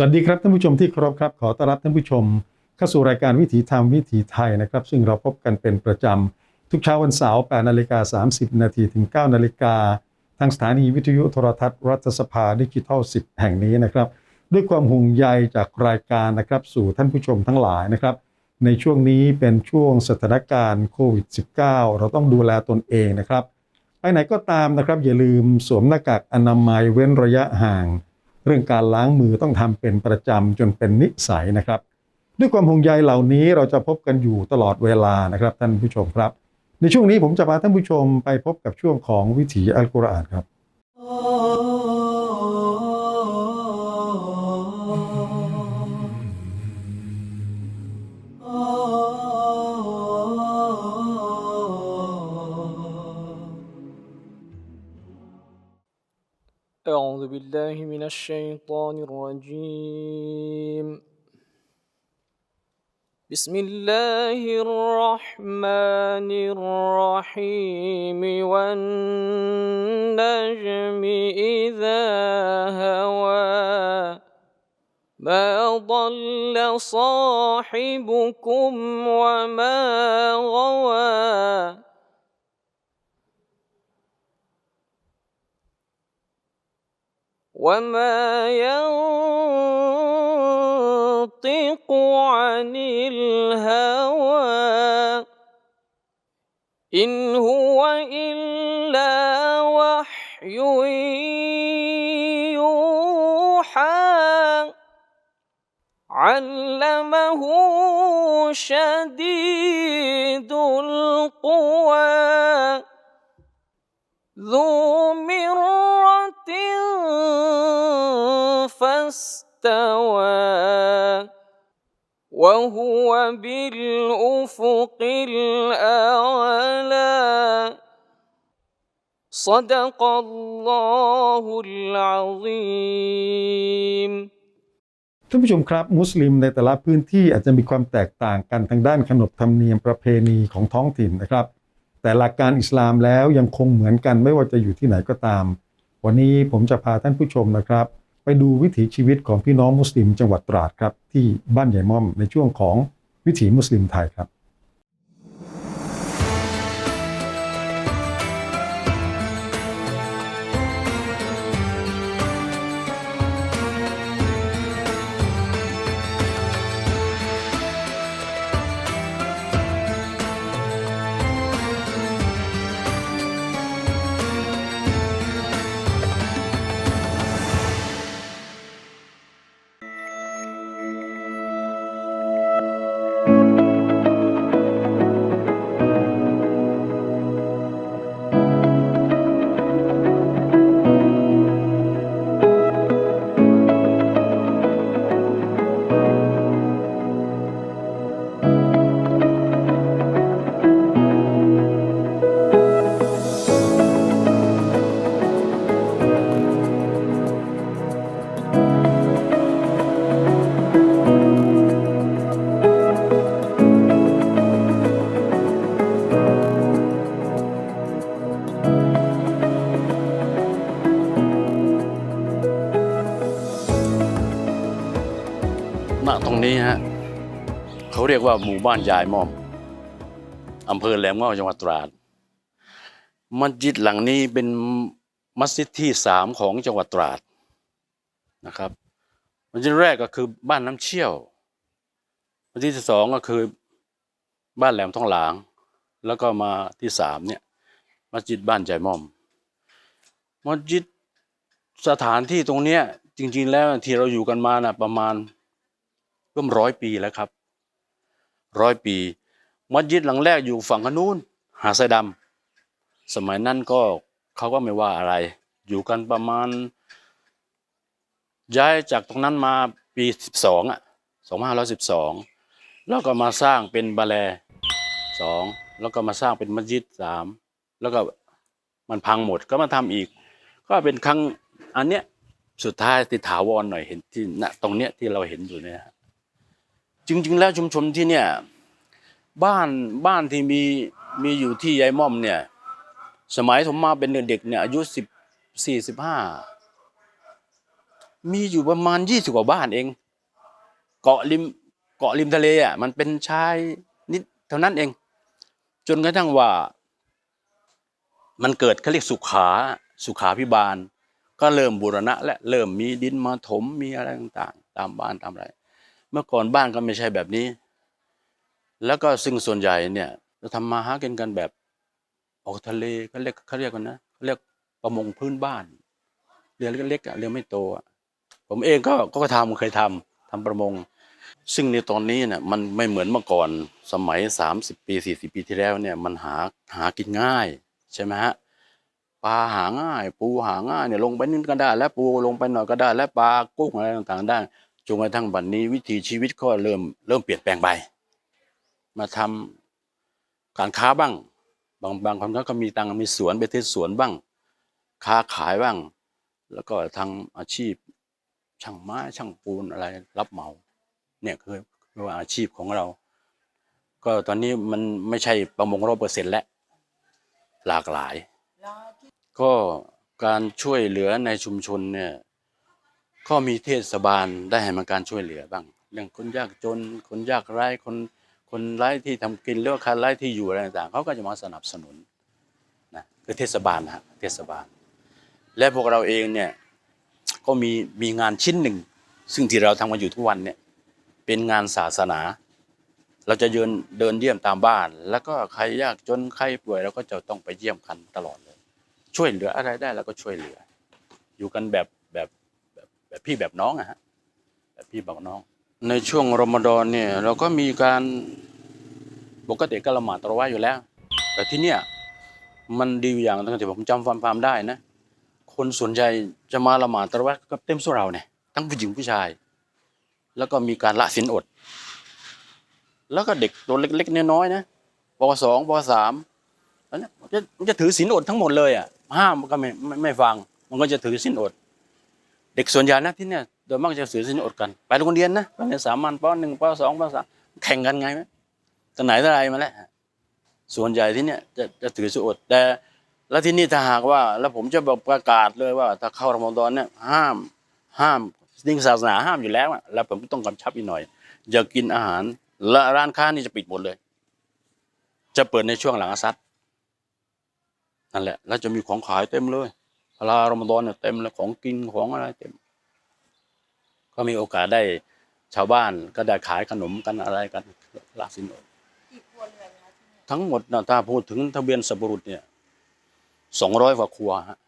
สวัสดีครับท่านผู้ชมที่เคารพครับ ขอต้อนรับท่านผู้ชม เข้าสู่รายการวิถีธรรมวิถีไทยนะครับ ซึ่งเราพบกันเป็นประจำ ทุกเช้าวันเสาร์8นาฬิกา30 นาทีถึง 9 นาฬิกา ทางสถานีวิทยุโทรทัศน์รัฐสภาดิจิทัล 10 แห่งนี้นะครับ ด้วยความห่วงใยจากรายการนะครับ สู่ท่านผู้ชมทั้งหลายนะครับ ในช่วงนี้เป็นช่วงสถานการณ์โควิด -19 เราต้องดูแลตนเองนะครับไปไหนก็ตามนะครับ อย่าลืมสวมหน้ากากอนามัยเว้นระยะห่าง เรื่องการล้างมือต้องทำเป็นประจำจนเป็นนิสัยนะครับ ด้วยความห่วงใยเหล่านี้เราจะพบกันอยู่ตลอดเวลานะครับ ท่านผู้ชมครับ ในช่วงนี้ผมจะพาท่านผู้ชมไปพบกับช่วงของวิถีอัลกุรอานครับ بالله من الشيطان الرجيم. بسم الله الرحمن الرحيم. والنجم إذا هوى. ما ضل صاحبكم وما غوى. وما ينطق عن الهوى إن هو إلا وحي يوحى علمه شديد القوى ذو مرة فاستوى وهو بالأفق الأعلى صدق الله العظيم ท่านผู้ชมครับ มุสลิมในแต่ละพื้นที่อาจจะมีความแตกต่างกันทางด้านขนบธรรมเนียมประเพณีของท้องถิ่นนะครับ แต่หลักการอิสลามแล้วยังคงเหมือนกันไม่ว่าจะอยู่ที่ไหนก็ตาม วันนี้ผมจะพาท่านผู้ชมนะครับ ไปดูวิถีชีวิตของพี่น้องมุสลิมจังหวัดตราดครับ ที่บ้านใหญ่ม่อมในช่วงของวิถีมุสลิมไทยครับ เรียกว่าหมู่บ้านยายม่อมอำเภอแหลมเงาจังหวัดตราดมัสยิดหลังนี้เป็นมัสยิดที่สามของจังหวัดตราดนะครับมัสยิดแรกก็คือบ้านน้ำเชี่ยวมัสยิดที่สองก็คือบ้านแหลมทองหลาง แล้วก็มาที่สามเนี่ยมัสยิดบ้านยายม่อม มัสยิดสถานที่ตรงเนี้ยจริง ๆ แล้วที่เราอยู่กันมานะประมาณร่วมร้อยปีแล้วครับ ร้อยปี มัสยิดหลังแรกอยู่ฝั่งขนู้นหาดทรายดำสมัยนั้นก็เขาก็ไม่ว่าอะไร อยู่กันประมาณ ย้ายจากตรงนั้นมาปีสิบสองอะสองพันห้าร้อยสิบสองแล้วก็มาสร้างเป็นบาแลสองแล้วก็มาสร้างเป็นมัสยิดสามแล้วก็มันพังหมดก็มาทำอีก ก็เป็นครั้งอันเนี้ยสุดท้ายติถาวรหน่อยเห็นที่ณตรงเนี้ยที่เราเห็นอยู่เนี่ยฮะ จริง ๆ แล้วชุมชนที่เนี่ยบ้านบ้านที่มีมีอยู่ที่ยายม่อมเนี่ยสมัยผมมาเป็นเด็กเนี่ยอายุสิบสี่สิบห้ามีอยู่ประมาณยี่สิบกว่าบ้านเอง เกาะริมเกาะริมทะเลอะมันเป็นชายนิดเท่านั้นเอง จนกระทั่งว่า มันเกิดเขาเรียกสุขาสุขาพิบาล ก็เริ่มบูรณะ และเริ่มมีดินมาถมมีอะไรต่างๆ ตามบ้านตามอะไร มื่อก่อนบ้านก็ไม่ใช่แบบนี้ แล้วก็ซึ่งส่วนใหญ่เนี่ยเราทำมาหากินกันแบบออกทะเลเขาเรียกเขาเรียกกันนะเขาเรียกประมงพื้นบ้านเรือเล็กๆอะเรือไม่โตอะผมเองก็ก็ทำเคยทำทำประมง ซึ่งในตอนนี้เนี่ยมันไม่เหมือนเมื่อก่อนสมัย 30 ปี 40 ปีที่แล้วเนี่ยมันหาหากินง่ายใช่ไหมฮะปลาหาง่าย ปูหาง่ายเนี่ยลงไปนิดก็ได้ แล้วปูลงไปหน่อยก็ได้ แล้วปลากุ้งอะไรต่างๆได้ จนกระทั่งบัดนนี้วิถีชีวิตก็เริ่มเริ่มเปลี่ยนแปลงไป มาทำการค้าบ้าง บางบางคนเขาก็มีตังมีสวนไปที่สวนบ้าง ค้าขายบ้าง แล้วก็ทางอาชีพ ช่างไม้ช่างปูนอะไรรับเหมา เนี่ยคือคือว่าอาชีพของเรา ก็ตอนนี้มันไม่ใช่ประมงร้อยเปอร์เซ็นต์แล้วหลากหลาย ก็การช่วยเหลือในชุมชนเนี่ย ก็มีเทศบาลได้ให้มาการช่วยเหลือบ้าง เรื่องคนยากจน คนยากไร้คนคนไร้ที่ทำกินหรือว่าคนไร้ที่อยู่อะไรต่างๆเขาก็จะมาสนับสนุนนะคือเทศบาลนะฮะเทศบาล และพวกเราเองเนี่ยก็มีมีงานชิ้นหนึ่ง ซึ่งที่เราทำกันอยู่ทุกวันเนี่ยเป็นงานศาสนา เราจะเดินเดินเยี่ยมตามบ้าน แล้วก็ใครยากจนใครป่วยเราก็จะต้องไปเยี่ยมกันตลอดเลย ช่วยเหลืออะไรได้เราก็ช่วยเหลือ อยู่กันแบบ แบบแบบแบบพี่แบบน้องอะฮะแบบพี่แบบน้อง ในช่วงรอมฎอนเนี่ย เราก็มีการปกติก็ละหมาดตะเราะวะห์อยู่แล้ว แต่ที่เนี่ยมันดีอยู่อย่างตั้งแต่ผมจำความความได้นะ คนส่วนใหญ่จะมาละหมาดตะเราะวะห์กับเต็มสุเราเนี่ยทั้งผู้หญิงผู้ชาย แล้วก็มีการละศีลอด แล้วก็เด็กตัวเล็กๆน้อยๆนะปสองปสามอันเนี้ยมันจะมันจะถือศีลอดทั้งหมดเลยอะห้ามก็ไม่ไม่ไม่ฟัง มันก็จะถือศีลอด เด็กส่วนใหญ่นะที่เนี่ยโดยมากจะถือศีลอดกัน ไปโรงเรียนนะไปในสามัญปหนึ่งปสองปสามแข่งกันไงไหมแต่ไหนแต่ไรมาแล้วส่วนใหญ่ที่เนี่ยจะจะถือศีลอดแต่ แล้วที่นี่ถ้าหากว่า แล้วผมจะบอกประกาศเลยว่า ถ้าเข้ารอมฎอนเนี่ยห้ามห้ามนิ่งศาสนาห้ามอยู่แล้วอะแล้วผมต้องกำชับอีกหน่อย อย่ากินอาหารและร้านค้านี่จะปิดหมดเลย จะเปิดในช่วงหลังอาซัดนั่นแหละ แล้วจะมีของขายเต็มเลย เวลารอมฎอนเนี่ยเต็มเลยของกินของอะไรเต็ม ก็มีโอกาสได้ชาวบ้านก็ได้ขายขนมกันอะไรกันลาสินอดกี่ครัวเรือนคะที่นี่ทั้งหมดนะถ้าพูดถึงทะเบียนสมบุรุษเนี่ยสองร้อยกว่าครัวฮะ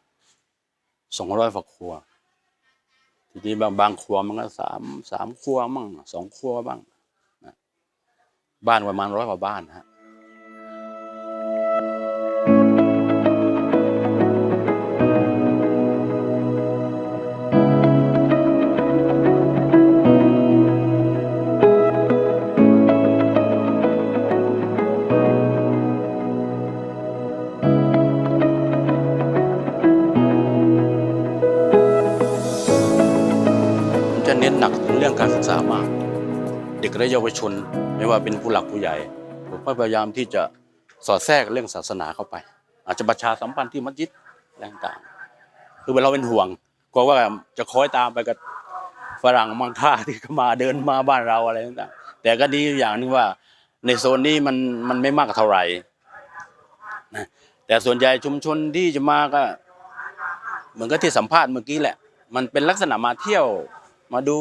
สองร้อยกว่าครัว ทีนี้บางบางครัวมันก็สามสามครัวมั่งสองครัวบ้างนะบ้านประมาณร้อยกว่าบ้านฮะ และเยาวชน ไม่ว่าเป็นผู้หลักผู้ใหญ่ ผมก็พยายามที่จะสอดแทรกเรื่องศาสนาเข้าไป อาจจะประชาสัมพันธ์ที่มัสยิดอะไรต่างๆคือเราเป็นห่วงกลัวว่าจะคอยตามไปกับฝรั่งมังค่าที่มาเดินมาบ้านเราอะไรต่างๆแต่ก็ดีอย่างนึงว่าในโซนนี้มันมันไม่มากเท่าไหร่นะแต่ส่วนใหญ่ชุมชนที่จะมาก็เหมือนกับที่สัมภาษณ์เมื่อกี้แหละ มันเป็นลักษณะมาเที่ยวมาดู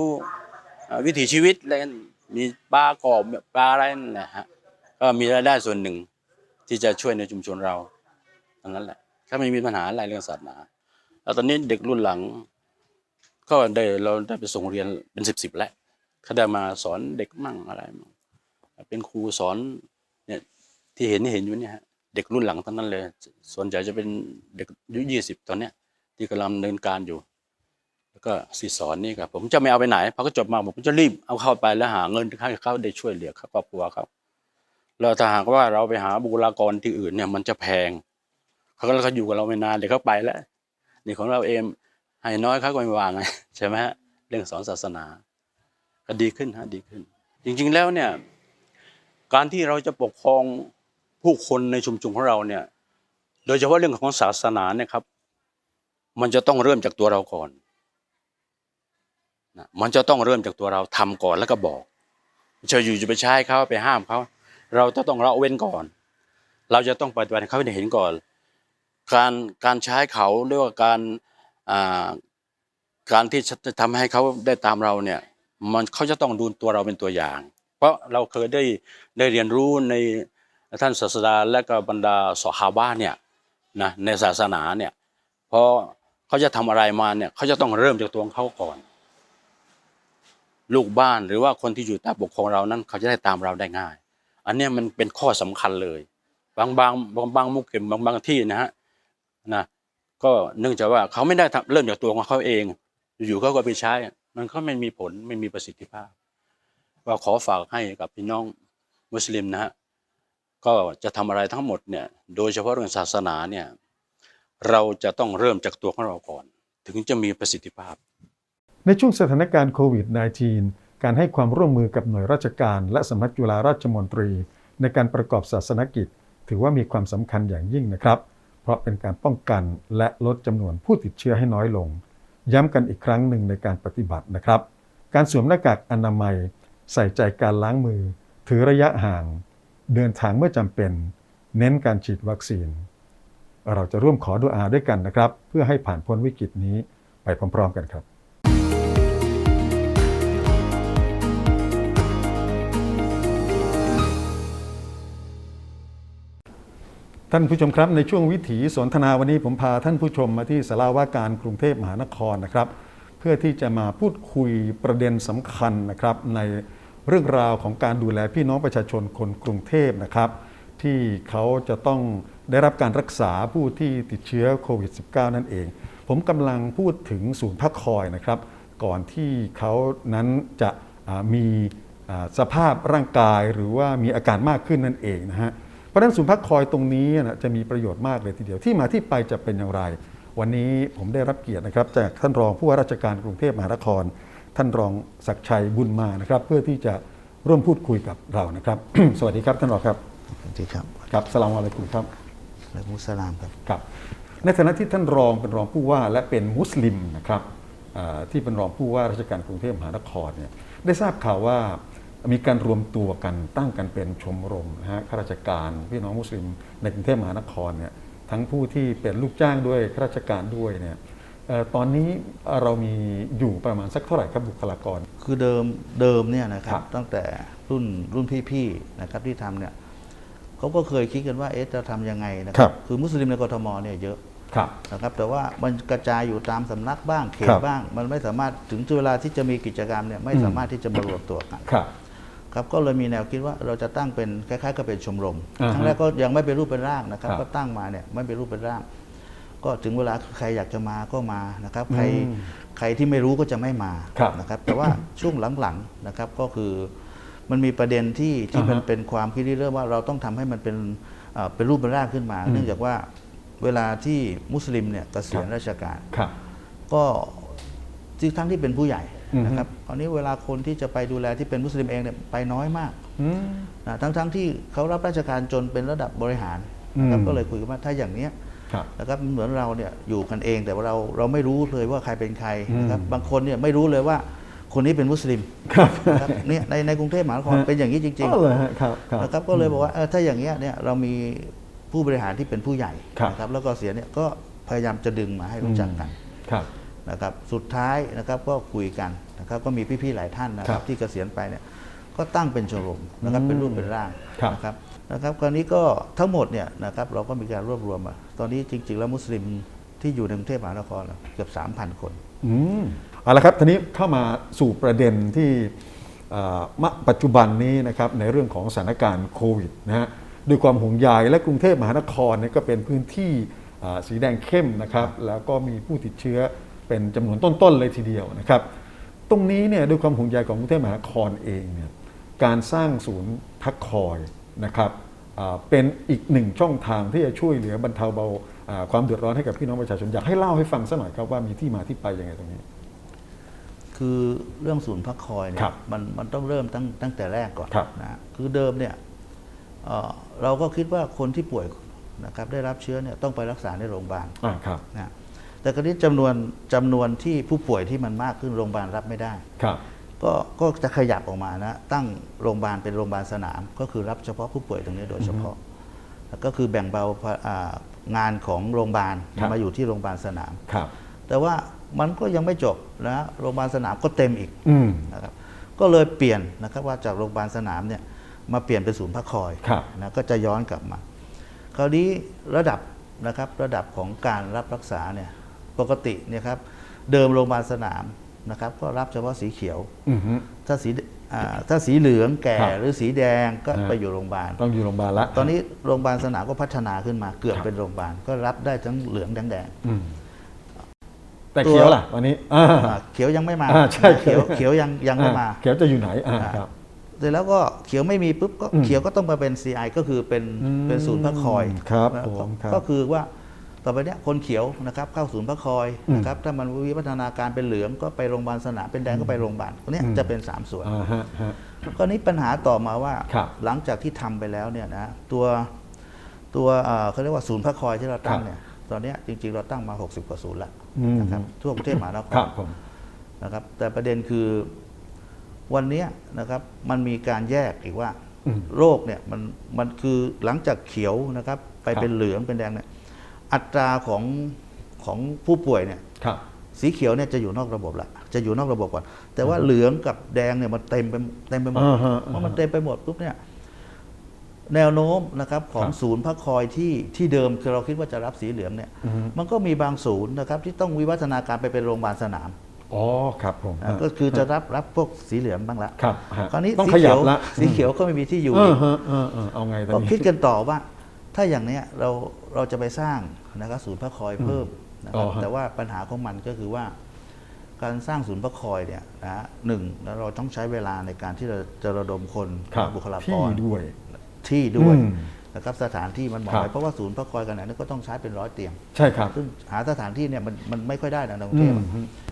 วิถีชีวิตอะไร มีปลากรอบปลาอะไรนั่นแหละฮะก็มีรายได้ส่วนหนึ่งที่จะช่วยในชุมชนเราอันนั้นแหละ ถ้าไม่มีปัญหาอะไรเรื่องศาสนาแล้วตอนนี้เด็กรุ่นหลัง ก็ได้เราได้ไปส่งเรียนเป็นสิบสิบแล้วเขาได้มาสอนเด็กมั่งอะไรมั่งเป็นครูสอนเนี่ยที่เห็นนี่เห็นอยู่เนี่ยฮะเด็กรุ่นหลังทั้งนั้นเลย ส่วนใหญ่จะเป็นเด็กอายุยี่สิบตอนเนี้ยที่กำลังดำเนินการอยู่ แล้วก็สีสอนนี่ครับผมจะไม่เอาไปไหนพอเขาจบมาผมจะรีบเอาเข้าไปแล้วหาเงินให้เขาได้ช่วยเหลือครอบครัวเขาแล้วถ้าหากว่าเราไปหาบุคลากรที่อื่นเนี่ยมันจะแพงเขาก็เขาอยู่กับเราไม่นานเดี๋ยวเขาไปแล้ว นี่ของเราเองให้น้อยเขาก็ไม่วางไงใช่ไหมฮะเรื่องสอนศาสนาก็ดีขึ้นฮะดีขึ้น จริง ๆแล้วเนี่ยการที่เราจะปกครองผู้คนในชุมชนของเราเนี่ย โดยเฉพาะเรื่องของศาสนาเนี่ยครับ มันจะต้องเริ่มจากตัวเราก่อน มันจะต้องเริ่มจากตัวเราทำก่อนแล้วก็บอกไม่ใช่อยู่จะไปใช้เขาไปห้ามเขาเราจะต้องละเว้นก่อน เราจะต้องปฏิบัติให้เขาได้เห็นก่อน การการใช้เขาเรียกว่าการการที่จะทำให้เขาได้ตามเราเนี่ยมันเขาจะต้องดูตัวเราเป็นตัวอย่าง เพราะเราเคยได้ได้เรียนรู้ในท่านศาสดาและก็บรรดาสหาบ้านเนี่ยนะในศาสนาเนี่ยพอเขาจะทำอะไรมาเนี่ยเขาจะต้องเริ่มจากตัวของเขาก่อน ลูกบ้านหรือว่าคนที่อยู่ใต้ปกครองเรานั้นเขาจะได้ตามเราได้ง่าย อันนี้มันเป็นข้อสำคัญเลย บางบางบางบางมุกเข็มบางบางที่นะฮะนะก็เนื่องจากว่าเขาไม่ได้ทำเริ่มจากตัวของเขาเอง อยู่ๆเขาก็ไปใช้ มันก็ไม่มีผลไม่มีประสิทธิภาพก็ขอฝากให้กับพี่น้องมุสลิมนะฮะก็จะทำอะไรทั้งหมดเนี่ยโดยเฉพาะเรื่องศาสนาเนี่ยเราจะต้องเริ่มจากตัวของเราก่อน ถึงจะมีประสิทธิภาพ ในช่วงสถานการณ์โควิด -19 การให้ความร่วมมือกับหน่วยราชการและสำนักจุฬาราชมนตรี ในการประกอบศาสนกิจ ถือว่ามีความสำคัญอย่างยิ่งนะครับ เพราะเป็นการป้องกันและลดจำนวนผู้ติดเชื้อให้น้อยลง ย้ำกันอีกครั้งหนึ่งในการปฏิบัตินะครับ การสวมหน้ากากอนามัย ใส่ใจการล้างมือ ถือระยะห่าง เดินทางเมื่อจำเป็น เน้นการฉีดวัคซีน เราจะร่วมขอดุอาด้วยกันนะครับ เพื่อให้ผ่านพ้นวิกฤตนี้ไปพร้อมๆกันครับ ท่านผู้ชมครับในช่วงวิถีสนทนาวันนี้ผมพาท่านผู้ชมมาที่สาราว่าการกรุงเทพมหานครนะครับ เพื่อที่จะมาพูดคุยประเด็นสำคัญนะครับ ในเรื่องราวของการดูแลพี่น้องประชาชนคนกรุงเทพนะครับ ที่เขาจะต้องได้รับการรักษาผู้ที่ติดเชื้อโควิด -19 นั่นเอง ผมกำลังพูดถึงศูนย์พักคอยนะครับ ก่อนที่เขานั้นจะมีสภาพร่างกายหรือว่ามีอาการมากขึ้นนั่นเองนะฮะ เพราะฉะนั้นศูนย์พักคอยตรงนี้นะจะมีประโยชน์มากเลยทีเดียวที่มาที่ไปจะเป็นอย่างไร วันนี้ผมได้รับเกียรตินะครับ จากท่านรองผู้ว่าราชการกรุงเทพมหานคร ท่านรองศักดิ์ชัยบุญมานะครับ เพื่อที่จะร่วมพูดคุยกับเรานะครับ สวัสดีครับท่านรองครับสวัสดีครับครับสลามอะลัยกุมครับและมุสลามครับครับ ในฐานะที่ท่านรองเป็นรองผู้ว่าและเป็นมุสลิมนะครับอ่าที่เป็นรองผู้ว่าราชการกรุงเทพมหานครเนี่ยได้ทราบข่าวว่า มีการรวมตัวกันตั้งกันเป็นชมรมนะฮะข้าราชการพี่น้องมุสลิมในกรุงเทพมหานครเนี่ยทั้งผู้ที่เป็นลูกจ้างด้วยข้าราชการด้วยเนี่ยเอ่อตอนนี้เรามีอยู่ประมาณสักเท่าไหร่ครับบุคลากร คือเดิมเดิมเนี่ยนะคครัรับบตั้งแต่รุ่นรุ่นพี่ๆนะครับที่ทำเนี่ยเขาก็เคยคิดกันว่าเอ๊ะจะทำยังไงนะคครัรับคือมุสลิมในกทมเนี่ยเยอะครับนะครับแต่ว่ามันกระจายอยู่ตามสำนักบ้างเขคตรับบ้าง มันไม่สามารถถึงเวลาที่จะมีกิจกรรมเนี่ยไม่อืมสามารถที่จะมารวมตัวกัน ครับครับก็เลยมีแนวคิดว่าเราจะตั้งเป็นคล้ายๆกับเป็นชมรมอ่าฮะครั้งแรกก็ยังไม่เป็นรูปเป็นร่างนะครับครับ ก็ตั้งมาเนี่ยไม่เป็นรูปเป็นร่าง ก็ถึงเวลาใครอยากจะมาก็มานะครับ ใครอืมใครที่ไม่รู้ก็จะไม่มาครับนะครับ แต่ว่าช่วงหลังๆนะครับก็คือมันมีประเด็นที่ที่อ่าฮะมันเป็นความคิดที่เริ่มว่าเราต้องทำให้มันเป็นเอ่อเป็นรูปเป็นร่างขึ้นมา เนื่องจากว่าเวลาที่มุสลิมเนี่ยเกษียณราชการครับก็ที่ทั้งที่เป็นผู้ใหญ่อือฮึ นะครับคราวนี้เวลาคนที่จะไปดูแลที่เป็นมุสลิมเองเนี่ยไปน้อยมากอืมนะทั้งทั้งที่เขารับราชการจนเป็นระดับบริหารนะครับอืมก็เลยคุยกันว่าถ้าอย่างเนี้ยครับนะครับเหมือนเราเนี่ยอยู่กันเอง แต่ว่าเราเราไม่รู้เลยว่าใครเป็นใครนะครับอืมบางคนเนี่ยไม่รู้เลยว่าคนนี้เป็นมุสลิมครับนะครับเนี่ยในในกรุงเทพมหานครฮะเป็นอย่างนี้จริงอ๋อเลยฮะครับครับๆนะครับก็เลยบอกว่าเออถ้าอย่างเงี้ยเนี่ยเรามีผู้บริหารที่เป็นผู้ใหญ่ครับนะครับแล้วก็เสียเนี่ยก็พยายามจะดึงมาให้รู้จักกันครับ นะครับสุดท้ายนะครับก็คุยกันนะครับก็มีพี่ๆหลายท่านนะคครัรับบที่เกษียณไปเนี่ยก็ตั้งเป็นชมรมนะครับอืมเป็นรูปเป็นร่างครับนะครับนะครับคราวนี้ก็ทั้งหมดเนี่ยนะครับเราก็มีการรวบรวมมาตอนนี้จริง ๆ แล้วมุสลิมที่อยู่ในกรุงเทพมหานครเกือบ 3,000 คนอืมเอาละครับทีนี้เข้ามาสู่ประเด็นที่เอ่อณปัจจุบันนี้นะครับในเรื่องของสถานการณ์โควิดนะฮะด้วยความห่วงใยและกรุงเทพมหานครเนี่ยก็เป็นพื้นที่อ่าสีแดงเข้มนะครับแล้วก็มีผู้ติดเชื้อ เป็นจำนวนต้นๆเลยทีเดียวนะครับ ตรงนี้เนี่ยด้วยความห่วงใยของกรุงเทพมหานครเองเนี่ยการสร้างศูนย์พักคอยนะครับอ่าเป็นอีกหนึ่งช่องทางที่จะช่วยเหลือบรรเทาเบาอ่าความเดือดร้อนให้กับพี่น้องประชาชนอยากให้เล่าให้ฟังสักหน่อยครับว่ามีที่มาที่ไปยังไงตรงนี้ คือเรื่องศูนย์พักคอยเนี่ครัยบมันมันต้องเริ่มตั้งตั้งแต่แรกก่อนครับนะคือเดิมเนี่ยเอ่อเราก็คิดว่าคนที่ป่วยนะครับได้รับเชื้อเนี่ยต้องไปรักษาในโรงพยาบาลอ่าครับนะ แต่กรณีจำนวนจำนวนที่ผู้ป่วยที่มันมากขึ้นโรงพยาบาลรับไม่ได้ครับก็ก็จะขยับออกมานะ ตั้งโรงพยาบาลเป็นโรงพยาบาลสนาม ก็คือรับเฉพาะผู้ป่วยตรงนี้โดยเฉพาะแล้วก็คือแบ่งเบาภาอ่างานของโรงพยาบาลครับมาอยู่ที่โรงพยาบาลสนามครับ แต่ว่ามันก็ยังไม่จบนะโรงพยาบาลสนามก็เต็มอีกอืมนะครับก็เลยเปลี่ยนนะครับว่าจากโรงพยาบาลสนามเนี่ยมาเปลี่ยนเป็นศูนย์พักคอยครับนะก็จะย้อนกลับมา คราวนี้ระดับนะครับระดับของการรับรักษาเนี่ย ปกติเนี่ยครับเดิมโรงพยาบาลสนามนะครับก็รับเฉพาะสีเขียว อือฮึ ถ้าสีอ่าถ้าสีเหลืองแก่ครับ หรือสีแดงก็ฮะไปอยู่โรงพยาบาล ต้องอยู่โรงพยาบาลละ ตอนนี้โรงพยาบาลสนามก็พัฒนาขึ้นมาเกือบครับ เป็นโรงพยาบาลก็รับได้ทั้งเหลืองแดงแดง อืมแต่ตัว เขียวล่ะวันนี้อ่า อ่าเขียวยังไม่มาอ่าใช่เขียวเขียวยังยังไม่มาอ่เขียวจะอยู่ไหนอ่าอ่า ครับ เสร็จแล้วก็เขียวไม่มีปุ๊บก็อืมเขียวก็ต้องมาเป็น CI ก็คือเป็นอืมเป็นศูนย์พักคอยครับนะผมครับ ก็คือว่า ต่อไปเนี้ยคนเขียวนะครับเข้าศูนย์พักคอยอืมนะครับถ้ามันวิวัฒนาการเป็นเหลืองก็ไปโรงพยาบาลสนามเป็นแดงก็ไปโรงพยาบาลตัวเนี้ยอืมจะเป็น 3 ส่วนอ่าฮะฮะก็นี้ปัญหาต่อมาว่าครับหลังจากที่ทำไปแล้วเนี่ยนะตัวตัวเอ่อเขาเรียกว่าศูนย์พักคอยที่เราตั้งครับเนี่ยตอนเนี้ยจริงๆเราตั้งมา 60 กว่าศูนย์แล้วอืมนะครับทั่วกรุงเทพมหานคครัรบผมนะครับ แต่ประเด็นคือวันเนี้ยนะครับมันมีการแยกอีกว่าอืมโรคเนี่ยมันมันคือหลังจากเขียวนะครับ ไปครับเป็นเหลืองเป็นแดงเนี่ย อัตราของของผู้ป่วยเนี่ยครับ สีเขียวเนี่ยจะอยู่นอกระบบละจะอยู่นอกระบบก่อน แต่ว่าเหลืองกับแดงเนี่ยมันเต็มไปเต็มไปหมดอ่าฮะเพราะมันเต็มไปหมดปุ๊บเนี่ยแนวโน้มนะครับของครับศูนย์พักคอยที่ที่เดิมคือเราคิดว่าจะรับสีเหลืองเนี่ยอือฮึ มันก็มีบางศูนย์นะครับ ที่ต้องวิวัฒนาการไปเป็นโรงพยาบาลสนามอ๋อครับผมนะก็คือจะรับรับพวกสีเหลืองบ้างละครับฮะคราวนี้ต้องสีขยัเขีบยวละสีเขียวก็ไม่มีที่อยู่เออีอกฮะเออเออเอาไงตอนก็นี้ คิดกันต่อว่า ถ้าอย่างเนี้ยเราเราจะไปสร้างนะครับศูนย์พักคอยเพิ่มนะครับอ๋อฮะ แต่ว่าปัญหาของมันก็คือว่า การสร้างศูนย์พักคอยเนี่ยนะหนึ่งแล้วเราต้องใช้เวลาในการที่เราจะระดมคนครับบุคลากที่ร ด้วย ที่ด้วยอืมนะครับสถานที่มันเหมาะครับไว้เพราะว่าศูนย์พักคอยกันไหนก็ต้องใช้เป็นร้อยเตียง ใช่ครับ ซึ่งหาสถานที่เนี่ยมันมันไม่ค่อยได้นะในกรุอืงเทพมอะ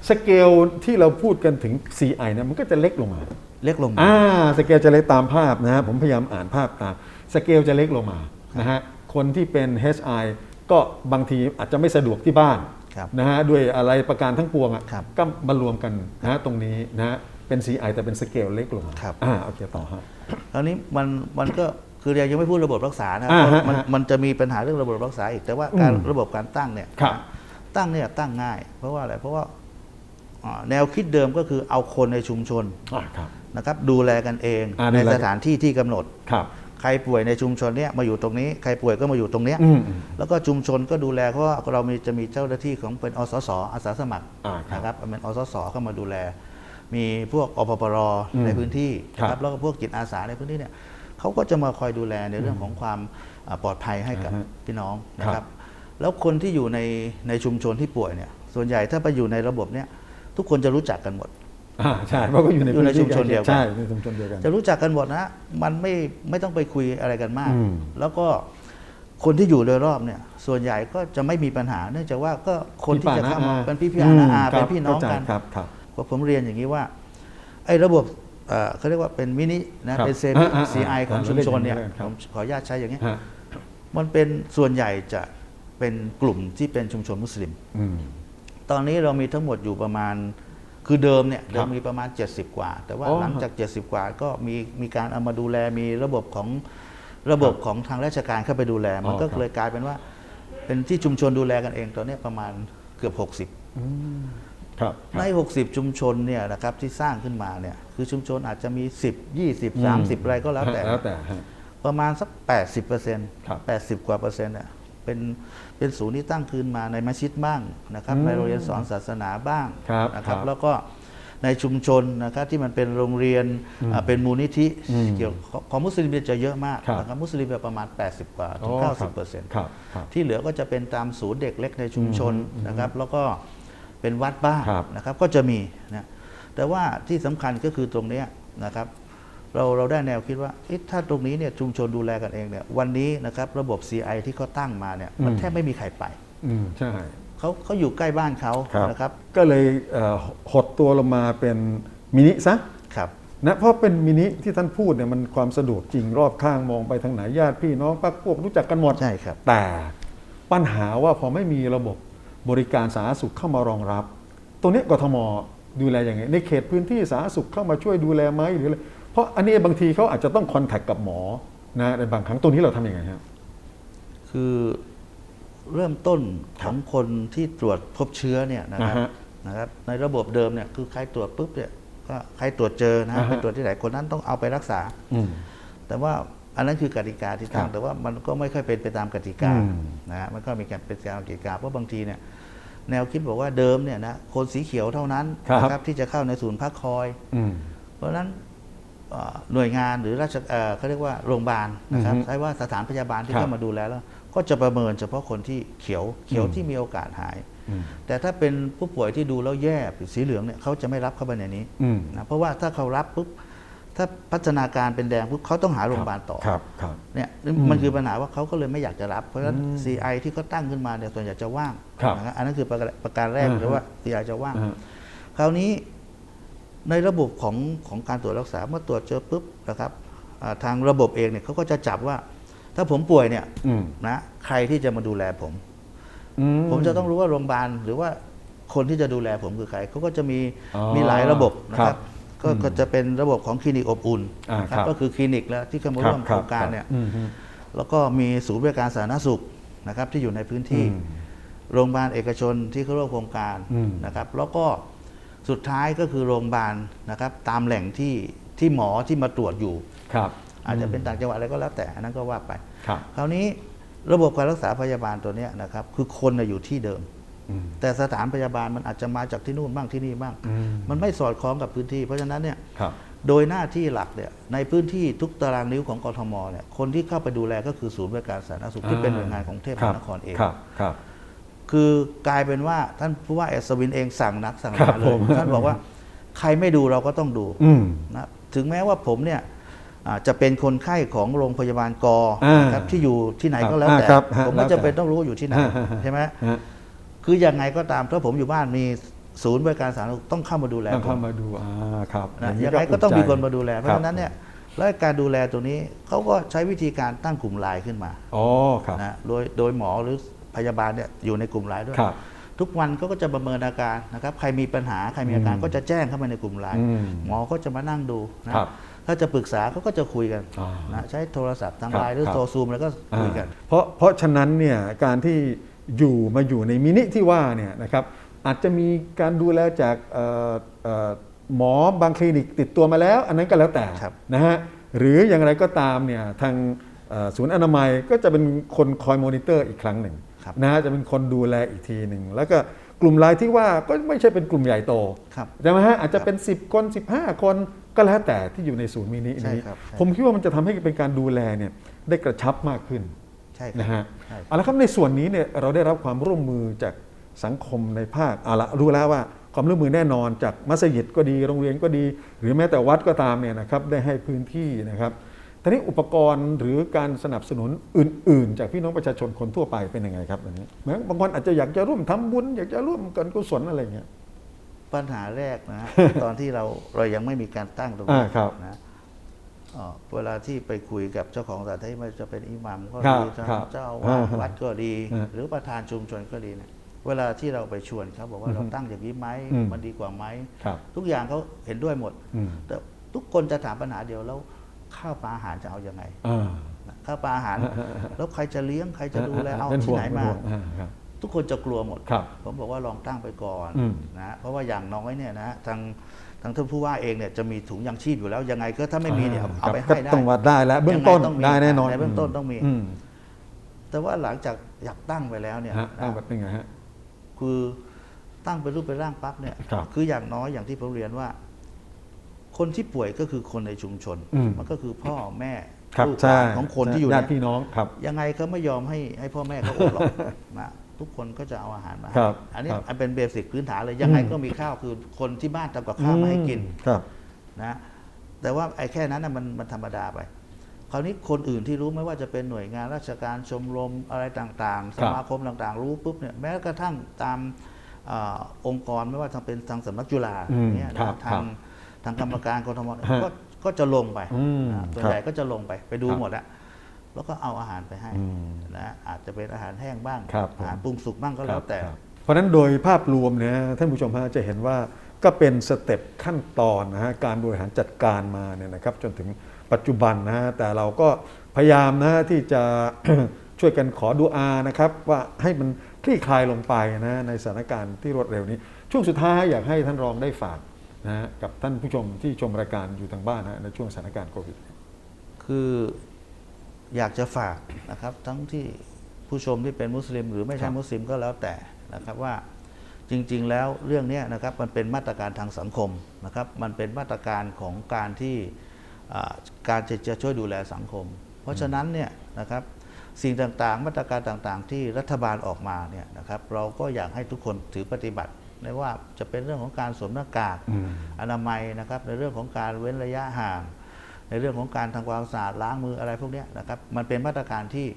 สเกลที่เราพูดกันถึง CI นะมันก็จะเล็กลงมา เล็กลงมา อ่าสเกลจะเล็กตามภาพนะฮะผมพยายามอ่านภาพตามสเกลจะเล็กลงมา นะฮะคนที่เป็น HI ก็บางทีอาจจะไม่สะดวกที่บ้านครับนะฮะด้วยอะไรประการทั้งปวงอะครับก็มารวมกันนะฮะตรงนี้นะฮะเป็น CI แต่เป็นสเกลเล็กลงมาครับอ่าโอเคต่อฮะคราวนี้มันมันก็คือเรายังไม่พูดระบบรักษานะอ่าฮะมันฮะมันจะมีปัญหาเรื่องระบบรักษาอีกแต่ว่าการอืมระบบการตั้งเนี่ยครับตั้งเนี่ยตั้งง่าย เพราะว่าอะไรเพราะว่าอ่าแนวคิดเดิมก็คือเอาคนในชุมชนอ่าครับนะครับดูแลกันเองอ่าในดูแลสถานที่ที่กำหนดครับ ใครป่วยในชุมชนเนี้ยมาอยู่ตรงนี้ใครป่วยก็มาอยู่ตรงเนี้ยอืมอืมแล้วก็ชุมชนก็ดูแลเพราะว่าเรามีจะมีเจ้าหน้าที่ของเป็นอสสอาสาสมัครอ่าครับนะครับเป็นอสสเข้ามาดูแล มีพวกอพปรอืมในพื้นที่ครับนะครับแล้วก็พวกจิตอาสาในพื้นที่เนี่ยเขาก็จะมาคอยดูแลในเรื่องของความอ่าปลอดภัยให้กับอ่าฮะพี่น้องนะคครัรับบแล้วคนที่อยู่ในในชุมชนที่ป่วยเนี่ยส่วนใหญ่ถ้าไปอยู่ในระบบเนี่ยทุกคนจะรู้จักกันหมด อ่าใช่เพราะก็อยู่ในอยู่ในพื้ชุมชนเดียวกันใช่ในชุมชนเดียวกันจะรู้จักกันหมดนะ มันไม่ไม่ต้องไปคุยอะไรกันมากอืมแล้วก็คนที่อยู่โดยรอบเนี่ย ส่วนใหญ่ก็จะไม่มีปัญหา เนื่องจากว่าก็คนที่จะเข้ามาเป็นพี่พี่อาอาเป็นพี่น้องกันครับครับเพราะผมเรียนอย่างนี้ว่า ไอ้ระบบเอ่อเขาเรียกว่าเป็นมินินะครับเป็นเซมิอ่าอ่าซีไอของอ่าชุมชนเนี่ยเราเรียกอย่างนี้ผมขออนุญาตใช้อย่างนี้ฮะมันเป็นส่วนใหญ่จะเป็นกลุ่มที่เป็นชุมชนมุสลิมอืมตอนนี้เรามีทั้งหมดอยู่ประมาณ คือเดิมเนี่ยครัเดิบมมีประมาณ 70 กว่า แต่ว่าอ๋อหลังจาก 70 กว่าก็มีมีการเอามาดูแลมีระบบของระบบของทางราชการเข้าไปดูแล มันอ๋อก็ครับเลยกลายเป็นว่า เป็นที่ชุมชนดูแลกันเองตอนนี้ประมาณเกือบครับ60ใน 60 ชุมชนเนี่ยนะครับที่สร้างขึ้นมาเนี่ยคือชุมชนอาจจะมี 10 20 30 อะไรก็แล้วแต่แล้วแต่ฮะประมาณสัก 80เปอร์เซ็นต์ครับ80กว่าเปอร์เซ็นต์เนี่ยเป็น เป็นศูนย์ที่ตั้งขึ้นมาในมัสยิดบ้างนะครับอืมในโรงเรียนสอนศาสนาบ้างครับนะครับครับแล้วก็ในชุมชนนะครับที่มันเป็นโรงเรียนอืมอ่าเป็นมูลนิธิอืมเกี่ยวของของมุสลิมเนี่ยจะเยอะมากครับนะครับมุสลิมเนี่ยประมาณ 80 กว่าถึงอ๋อครับ90เปอร์เซ็นต์ครับครับที่เหลือก็จะเป็นตามศูนย์เด็กเล็กในชุมชนอืมนะครับ แล้วก็เป็นวัดบ้างครับนะครับก็จะมีนะแต่ว่าที่สำคัญก็คือตรงเนี้ยนะครับ เราเราได้แนวคิดว่าเอ๊ะถ้าตรงนี้เนี่ยชุมชนดูแลกันเองเนี่ยวันนี้นะครับระบบ CI ที่เขาตั้งมาเนี่ยมันอืมแทบไม่มีใครไปอืมใช่เขาเขาอยู่ใกล้บ้านเขาครับนะครับ ก็เลยเอ่อหดตัวลงมาเป็นมินิซะครับนะเพราะเป็นมินิที่ท่านพูดเนี่ยมันความสะดวกจริงรอบข้างมองไปทางไหนญาติพี่น้องพักพวกรู้จักกันหมดใช่ครับ แต่ปัญหาว่าพอไม่มีระบบบริการสาธารณสุขเข้ามารองรับตรงเนี้ยกทมดูแลยังไงในเขตพื้นที่สาธารณสุขเข้ามาช่วยดูแลไหมหรืออะไรเพ ราะอันนี้บางทีเขาอาจจะต้องคอนแทคกับหมอนะในบางครั้งตรงนี้เราทำยังไงฮะคือเริ่มต้นของคนที่ตรวจพบเชื้อเนี่ยนะครับอ่าฮะนะครับในระบบเดิมเนี่ยคือใครตรวจปุ๊บเนี่ยก็ใครตรวจเจอนะอ่าฮะไปตรวจที่ไหนคนนั้นต้องเอาไปรักษาอืมแต่ว่าอันนั้นคือกติกาที่ตั้คงรับแต่ว่ามันก็ไม่ค่อยเป็นไปตามกติกาอืมนะฮะมันก็มีการเป็นตามกติกาเพราะบางทีเนี่ยแนวคิดบอกว่าเดิมเนี่ยนะคนสีเขียวเท่านั้นครับนะครับที่จะเข้าในศูนย์พักคอยอืมเพราะฉะนั้นเอ่อ หน่วยงานหรือราชเอ่อเขาเรียกว่าโรงพยาบาลนะครับอือฮึใช้ว่าสถานพยาบาลที่ครับเข้ามาดูแลแล้ว ก็จะประเมินเฉพาะคนที่เขียวเขียวอืมที่มีโอกาสหายอืมแต่ถ้าเป็นผู้ป่วยที่ดูแล้วแย่หรือสีเหลืองเนี่ยเขาจะไม่รับเข้าไปในนี้อืมนะเพราะว่าถ้าเขารับปุ๊บถ้าพัฒนาการเป็นแดงปุ๊บเขาต้องหาโรงพยาบาลต่อครับครับเนี่ยอืมมันคือปัญหาว่าเขาก็เลยไม่อยากจะรับ เพราะฉะนั้นอืม CI ที่เขาตั้งขึ้นมาเนี่ยส่วนใหญ่จะว่างครับนะครับอันนั้นคือประการประการแรกอ่าฮะหรือว่า CI จะว่างอ่าคราวนี้ ในระบบของของการตรวจรักษาเมื่อตรวจเจอปุ๊บนะครับอ่าทางระบบเองเนี่ยเขาก็จะจับว่า ถ้าผมป่วยเนี่ยอืมนะใครที่จะมาดูแลผมอืผมจะต้องรู้ว่าโรงพยาบาลหรือว่าคนที่จะดูแลผมคือใครเขาก็จะมีอ๋อมีหลายระบบนะคครัรับบก็อืมก็จะเป็นระบบของคลินิกอบอุ่นอ่านะครับก็คือคลินิกแล้วที่เข้ามาร่วมโครงการเนี่ยอืมฮึแล้วก็มีศูนย์บริการสาธารณสุขนะครับที่อยู่ในพื้นที่อืมโรงพยาบาลเอกชนที่เข้าร่วมโครงการอืมนะครับ แล้วก็ สุดท้ายก็คือโรงพยาบาลนะครับ ตามแหล่งที่ที่หมอที่มาตรวจอยู่ครับ อาจจะเป็นต่างจังหวัดอะไรก็แล้วแต่อันนั้นก็ว่าไปครับคราวนี้ระบบการรักษาพยาบาลตัวเนี้ยนะครับ คือคนน่ะอยู่ที่เดิมอืมแต่สถานพยาบาลมันอาจจะมาจากที่นู่นบ้างที่นี่บ้างอืมมันไม่สอดคล้องกับพื้นที่ เพราะฉะนั้นเนี่ยครับโดยหน้าที่หลักเนี่ยในพื้นที่ทุกตารางนิ้วของกทมเนี่ยคนที่เข้าไปดูแลก็คือศูนย์บริการสาธารณสุขที่เป็นหน่วยงานของกรุงเทพมหานครเอง ครับครับคือกลายเป็นว่าท่านผู้ว่าเอสวินเองสั่งนักสั่งหครันาบเลผยมท่านบอกว่าใครไม่ดูเราก็ต้องดูอืมนะถึงแม้ว่าผมเนี่ยอ่าจะเป็นคนไข้ของโรงพยาบาลกอ่านะครับที่อยู่ที่ไหนครับก็แล้วแต่ อ่าครับฮะผมแล้ไม่วแต่ จำเป็นต้องรู้ว่าอยู่ที่ไหนฮะฮะฮะใช่ไหม ฮะคือยังไงก็ตามถ้าผมอยู่บ้านมีศูนย์บริการสาธารณสุขต้องเข้ามาดูแลต้องผเข้ามมาดูอ่าครับนะอายังไงก็ต้องมีคนมาดูแล เพคราะบฉะนั้นเนี่ยแล้วการดูแลตัวนี้เขาก็ใช้วิธีการตั้งกลุ่มไลน์ขึ้นมาอ๋อครับ นะโดยโดยหมอหรือ พยาบาลเนี่ยอยู่ในกลุ่มไลน์ด้วย ครับ ทุกวันเขาก็จะประเมินอาการนะครับ ใครมีปัญหาใครมีอาการอืมก็จะแจ้งเข้ามาในกลุ่มไลน์อืมหมอก็จะมานั่งดูนะครับถ้าจะปรึกษาเขาก็จะคุยกันอ่านะใช้โทรศัพท์ทางครับไลน์หรือครับ โทรซูมแล้วก็คุยกัน อ่าเพราะเพราะฉะนั้นเนี่ยการที่อยู่มาอยู่ในมินิที่ว่าเนี่ยนะครับอาจจะมีการดูแลจากเอ่อเอ่อหมอบางคลินิกติดตัวมาแล้ว อันนั้นก็แล้วแต่ครับ นะฮะหรืออย่างไรก็ตามเนี่ยทางเอ่อศูนย์อนามัยก็จะเป็นคนคอยมอนิเตอร์อีกครั้งหนึ่งครับ นะฮะจะเป็นคนดูแลอีกทีหนึ่งแล้วก็กลุ่มไลน์ที่ว่าก็ไม่ใช่เป็นกลุ่มใหญ่โตครับใช่ไหมฮะอาจจะเป็น 10 คน 15 คนก็แล้วแต่ที่อยู่ในศูนย์มินิใช่นี้ครับใช่ผมคิดว่ามันจะทำให้เป็นการดูแลเนี่ยได้กระชับมากขึ้นใช่ครับนะฮะใช่เอาละครับในส่วนนี้เนี่ยเราได้รับความร่วมมือจากสังคมในภาคเอาละรู้แล้วว่าความร่วมมือแน่นอนจากมัสยิดก็ดีโรงเรียนก็ดี หรือแม้แต่วัดก็ตามเนี่ยนะครับได้ให้พื้นที่นะครับ ทีนี้อุปกรณ์หรือการสนับสนุนอื่น ๆ จากพี่น้องประชาชนคนทั่วไปเป็นยังไงครับอันนี้แม้บางคนอาจจะอยากจะร่วมทำบุญอยากจะร่วมกันกุศลอะไรอย่างเงี้ยปัญหาแรกนะฮะตอนที่เราเรายังไม่มีการตั้งตรงอ่านี้ครับนะเอ่อเวลาที่ไปคุยกับเจ้าของสถานที่ไมันจะเป็นอิหมัมก็ครับดีทางครับเจ้าอ่าวาดวัดก็ดีอ่าหรือประธานชุมชนก็ดีเนี่ยเวลาที่เราไปชวนเขาบอกว่าอือฮึเราตั้งอย่างนี้ไหมอืมมันดีกว่าไหมครับทุกอย่างเขาเห็นด้วยหมดอืมแต่ทุกคนจะถามปัญหาเดียวแล้ว ข้าวปลาอาหารจะเอาอยัางไงอ่าข้าวปลาอาหาร แล้วใครจะเลี้ยงใครจะดูแลเอาป็ที่ไหนวงมาเป็วงอ่ครับทุกคนจะกลัวหมดครับผมบอกว่าลองตั้งไปก่อนอืมนะเพราะว่าอย่างน้อยเนี่ยนะทางทางท่านผู้ว่าเองเนี่ยจะมีถุงยังชีพอยู่แล้วยังไงก็ถ้าไม่มีเนี่ยเอาเอาไปก็ให้ได้ต้องว่าได้แล้วเบื้องต้นยังไงต้องมีได้แน่นอนในเบื้องต้นต้องมีอืมแต่ว่าหลังจากอยากตั้งไปแล้วเนี่ยฮะตั้งแบบเป็นไงฮะคือตั้งเป็นรูปเป็นร่างปั๊บเนี่ยครับออย่างน้อยอย่างที่ผมเรียนว่า คนที่ป่วยก็คือคนในชุมชน อืมมันก็คือพ่อแม่ครับลูกหใช่ลานของคนที่อยู่ญาเนี่ติพี่ยน้องครับยังไงเขาไม่ยอมให้ให้พ่อแม่เขาอดหรอก นะทุกคนก็จะเอาอาหารมาให้ครับอันนี้ครับอันเป็นเบสิกพื้นฐานเลยยังไงอืม ก็มีข้าวคือคนที่บ้านทำกับข้าวมาให้กิน ครับ นะแต่ว่าไอ้แค่นั้นนะมันมันธรรมดาไป คราวนี้คนอื่นที่รู้ไม่ว่าจะเป็นหน่วยงานราชการชมรมอะไรต่างๆสมาคมต่างๆ รู้ปุ๊บเนี่ยแม้กระทั่งตามอาองค์กรไม่ว่าทางเป็นทางสำนักจุฬาอืมเนี่ยนะครับทางทางกรรมการกรทมฮะก็ก็จะลงไปอืมนะส่วนครับใหญ่ก็จะลงไปไปดูครับหมดแล้วแล้วก็เอาอาหารไปให้อืมนะอาจจะเป็นอาหารแห้งบ้าง ครับผม อาหารปรุงสุกบ้างก็แล้วแต่ครับเพราะฉะนั้นโดยภาพรวมเนี่ยท่านผู้ชมฮะจะเห็นว่าก็เป็นสเต็ปขั้นตอนนะฮะการบริหารจัดการมาเนี่ยนะครับจนถึงปัจจุบันนะฮะแต่เราก็พยายามนะฮะที่จะ ช่วยกันขอดูอานะครับว่าให้มันคลี่คลายลงไปนะในสถานการณ์ที่รวดเร็วนี้ ช่วงสุดท้ายอยากให้ท่านรองได้ฝาก นะฮะกับท่านผู้ชมที่ชมรายการอยู่ทางบ้านนะฮะในช่วงสถานการณ์โควิด คืออยากจะฝากนะครับ ทั้งที่ผู้ชมที่เป็นมุสลิม หรือไม่คใช่รับมุสลิมก็แล้วแต่นะครับว่าจริง ๆ แล้วเรื่องเนี้ยนะครับมันเป็นมาตรการทางสังคมนะครับมันเป็นมาตรการของการที่อ่าการจะจะช่วยดูแลสังคม เพราะฉะนั้นเนี่ยนะครับสิ่งต่างๆ มาตรการต่างๆ ที่รัฐบาลออกมาเนี่ยนะครับเราก็อยากให้ทุกคนถือปฏิบัติ ไม่ว่าจะเป็นเรื่องของการสวมหน้ากากอืมอนามัยนะครับ ในเรื่องของการเว้นระยะห่าง ในเรื่องของการทำความสะอาดล้างมืออะไรพวกเนี้ยนะครับมันเป็นมาตรการที่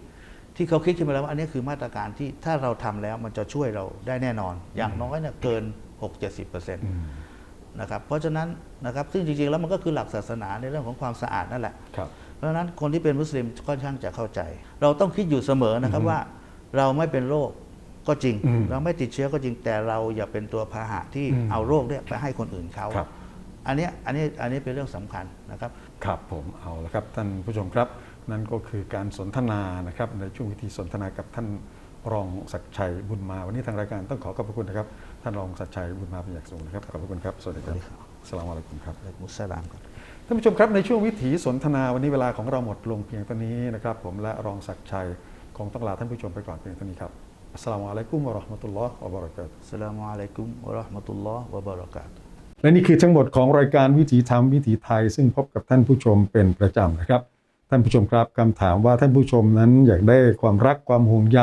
ที่เขาคิดขึ้นมาแล้วว่าอันนี้คือมาตรการที่ถ้าเราทำแล้วมันจะช่วยเราได้แน่นอน อย่างน้อยเนี่ยเกิน 6-70%นะครับเพราะฉะนั้นนะครับซึ่งจริงๆแล้วมันก็คือหลักศาสนาในเรื่องของความสะอาดนั่นแหละครับเพราะฉะนั้นคนที่เป็นมุสลิมค่อนข้างจะเข้าใจ เราต้องคิดอยู่เสมอนะครับว่าเราไม่เป็นโรค ก็จริงอืมเราไม่ติดเชื้อก็จริงแต่เราอย่าเป็นตัวพาหะที่อืมเอาโรคเนี่ยไปให้คนอื่นเขาครับอันเนี้ยอันนี้อันนี้เป็นเรื่องสำคัญนะครับ ครับผมเอาละครับท่านผู้ชมครับ นั่นก็คือการสนทนานะครับ ในช่วงวิธีสนทนากับท่านรองศักดิ์ชัยบุญมา วันนี้ทางรายการต้องขอขอบพระคุณนะครับ ท่านรองศักดิ์ชัยบุญมาเป็นอย่างสูงนะครับขอบพระคุณครับสวัสดีครับสลามอะลัยกุมครับอะลัยกุมุสสลามครับท่านผู้ชมครับในช่วงวิถีสนทนาวันนี้เวลาของเราหมดลงเพียงเท่านี้นะครับ ผมและรองศักดิ์ชัยคงต้องลาท่านผู้ชมไปก่อนเพียงเท่านี้ครับ อัสสลามุอะลัยกุมวะเราะห์มะตุลลอฮ์วะบะเราะกาตุฮ์อัสสลามุอะลัยกุมวะเราะห์มะตุลลอฮ์วะบะเราะกาตุฮ์และนี่คือทั้งหมดของรายการวิถีธรรมวิถีไทย ซึ่งพบกับท่านผู้ชมเป็นประจำนะครับ ท่านผู้ชมครับคำถามว่าท่านผู้ชมนั้นอยากได้ความรักความห่วงใย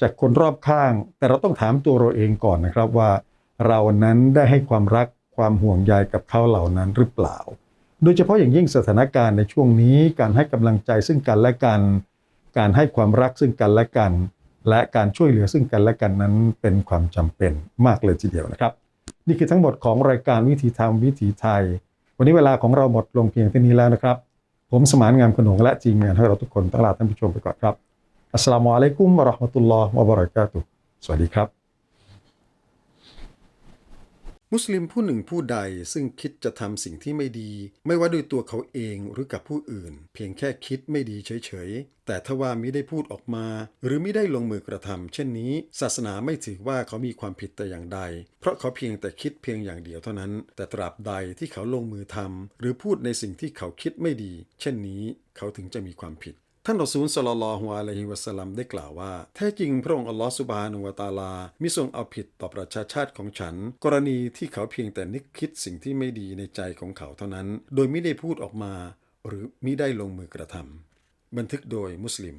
จากคนรอบข้าง แต่เราต้องถามตัวเราเองก่อนนะครับว่า เรานั้นได้ให้ความรักความห่วงใยกับเขาเหล่านั้นหรือเปล่า โดยเฉพาะอย่างยิ่งสถานการณ์ในช่วงนี้ การให้กำลังใจซึ่งกันและกัน การให้ความรักซึ่งกันและกัน และการช่วยเหลือซึ่งกันและกันนั้นเป็นความจำเป็นมากเลยทีเดียวนะครับ นี่คือทั้งหมดของรายการวิถีธรรมวิถีไทย วันนี้เวลาของเราหมดลงเพียงเท่านี้แล้วนะครับ ผมสมานงามขนงและทีมงานให้เราทุกคนต้องลาท่านผู้ชมไปก่อนครับอัสสลามุอะลัยกุมวะเราะห์มะตุลลอฮ์วะบะเราะกาตุฮ์สวัสดีครับ มุสลิมผู้หนึ่งผู้ใดซึ่งคิดจะทำสิ่งที่ไม่ดี ไม่ว่าด้วยตัวเขาเองหรือกับผู้อื่น เพียงแค่คิดไม่ดีเฉยๆ แต่ถ้าว่ามิได้พูดออกมา หรือมิได้ลงมือกระทำเช่นนี้ ศาสนาไม่ถือว่าเขามีความผิดแต่อย่างใด เพราะเขาเพียงแต่คิดเพียงอย่างเดียวเท่านั้น แต่ตราบใดที่เขาลงมือทำหรือพูดในสิ่งที่เขาคิดไม่ดี เช่นนี้ เขาถึงจะมีความผิด ท่านรอซูลสลลัลลอฮุอะลัยฮิวะสลัมได้กล่าวว่า แท้จริงพระองค์อัลลอฮฺสุบฮานุวาตาลามิทรงเอาผิดต่อประชาชาติของฉัน กรณีที่เขาเพียงแต่นึกคิดสิ่งที่ไม่ดีในใจของเขาเท่านั้น โดยไม่ได้พูดออกมา หรือมิได้ลงมือกระทำบันทึกโดยมุสลิม